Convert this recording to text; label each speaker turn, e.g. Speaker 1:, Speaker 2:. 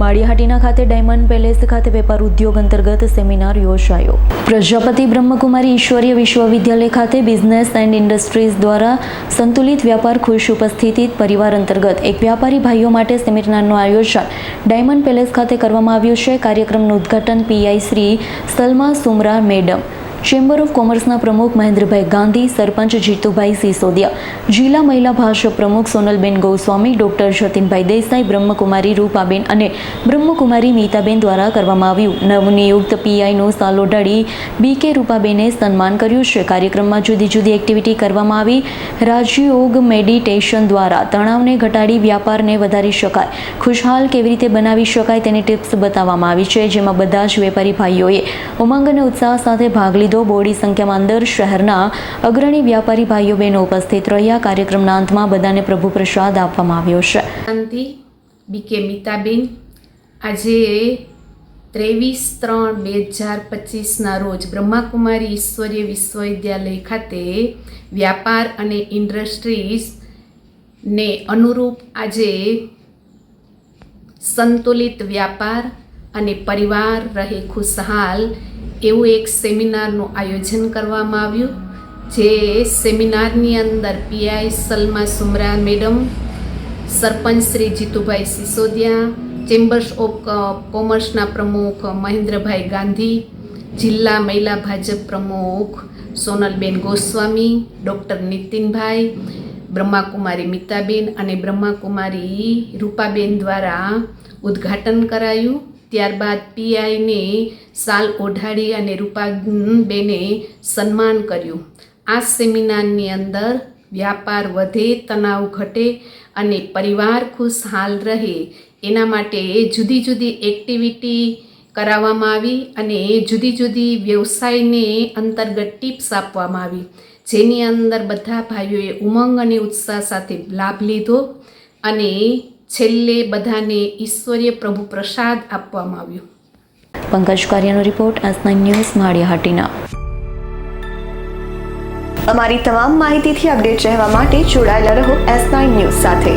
Speaker 1: માળિયાહાટીના ખાતે diamond palace ખાતે વેપાર ઉદ્યોગ અંતર્ગત સેમિનાર યોજાયો. પ્રજાપતિ બ્રહ્મકુમારી ઈશ્વરીય વિશ્વવિદ્યાલય ખાતે બિઝનેસ એન્ડ ઇન્ડસ્ટ્રીઝ દ્વારા સંતુલિત વ્યાપાર ખુશ ઉપસ્થિતિ પરિવાર અંતર્ગત એક વ્યાપારી ભાઈઓ માટે સેમિનારનું આયોજન ડાયમંડ પેલેસ ખાતે કરવામાં આવ્યું છે. કાર્યક્રમનું ઉદ્ઘાટન PI Shri Salma Sumra madam chamber of કોમર્સના પ્રમુખ મહેન્દ્રભાઈ ગાંધી, સરપંચ જીતુભાઈ સિસોદિયા, જિલ્લા મહિલા ભાષા પ્રમુખ સોનલબેન ગોસ્વામી, ડોક્ટર જતીનભાઈ દેસાઈ, બ્રહ્મકુમારી રૂપાબેન અને બ્રહ્મકુમારી મીતાબેન દ્વારા કરવામાં આવ્યું. નવનિયુક્ત પીઆઈનું સાલો ઢાળી બી કે રૂપાબેને સન્માન કર્યું છે. કાર્યક્રમમાં જુદી જુદી એક્ટિવિટી કરવામાં આવી. રાજયોગ મેડિટેશન દ્વારા તણાવને ઘટાડી વ્યાપારને વધારી શકાય. ખુશહાલ કેવી રીતે બનાવી શકાય તેની ટિપ્સ બતાવવામાં આવી છે, જેમાં બધા જ વેપારી ભાઈઓએ ઉમંગ અને ઉત્સાહ સાથે ભાગ લીધો. બોડી સંખ્યામાં અંદર શહેરના અગ્રણી વ્યાપારી ભાઈઓ બહેનો ઉપસ્થિત રહ્યા. કાર્યક્રમના અંતમાં બધાને પ્રભુ પ્રસાદ આપવામાં આવ્યો છે.
Speaker 2: શાંતિ. બીકે મિતાબેન. આજે ત્રેવીસ ત્રણ બે હજાર પચીસના રોજ બ્રહ્માકુમારી ઈશ્વરીય વિશ્વવિદ્યાલય ખાતે વ્યાપાર અને ઇન્ડસ્ટ્રીઝ ને અનુરૂપ આજે સંતુલિત વ્યાપાર અને પરિવાર રહે ખુશહાલ એવું એક સેમિનારનું આયોજન કરવામાં આવ્યું, જે સેમિનારની અંદર PI Salma Sumra madam, sarpanch Shri Jitubhai Sisodiya, chambers of કોમર્સના પ્રમુખ મહેન્દ્રભાઈ ગાંધી, જિલ્લા મહિલા ભાજપ પ્રમુખ સોનલબેન ગોસ્વામી, ડૉક્ટર નીતિનભાઈ, બ્રહ્માકુમારી મિતાબેન અને બ્રહ્માકુમારી રૂપાબેન દ્વારા ઉદ્ઘાટન કરાયું. ત્યારબાદ પીઆઈને સાલ ઓઢાડી અને રૂપાબેને સન્માન કર્યું. આ સેમિનારની અંદર વ્યાપાર વધે, તણાવ ઘટે અને પરિવાર ખુશહાલ રહે. એના માટે જુદી જુદી એક્ટિવિટી કરાવવામાં આવી અને જુદી જુદી વ્યવસાયને અંતર્ગત ટિપ્સ આપવામાં આવી. જેની અંદર બધા ભાઈઓએ ઉમંગ અને ઉત્સાહ સાથે લાભ લીધો અને છેલ્લે બધાને ઈશ્વરીય પ્રભુ પ્રસાદ આપવામાં આવ્યો.
Speaker 1: પંકજ કાર્યનો report S nine news Maliyahatina
Speaker 3: અમારી તમામ માહિતીથી અપડેટ રહેવા માટે જોડાયેલા રહો એસ નાઇન ન્યૂઝ સાથે.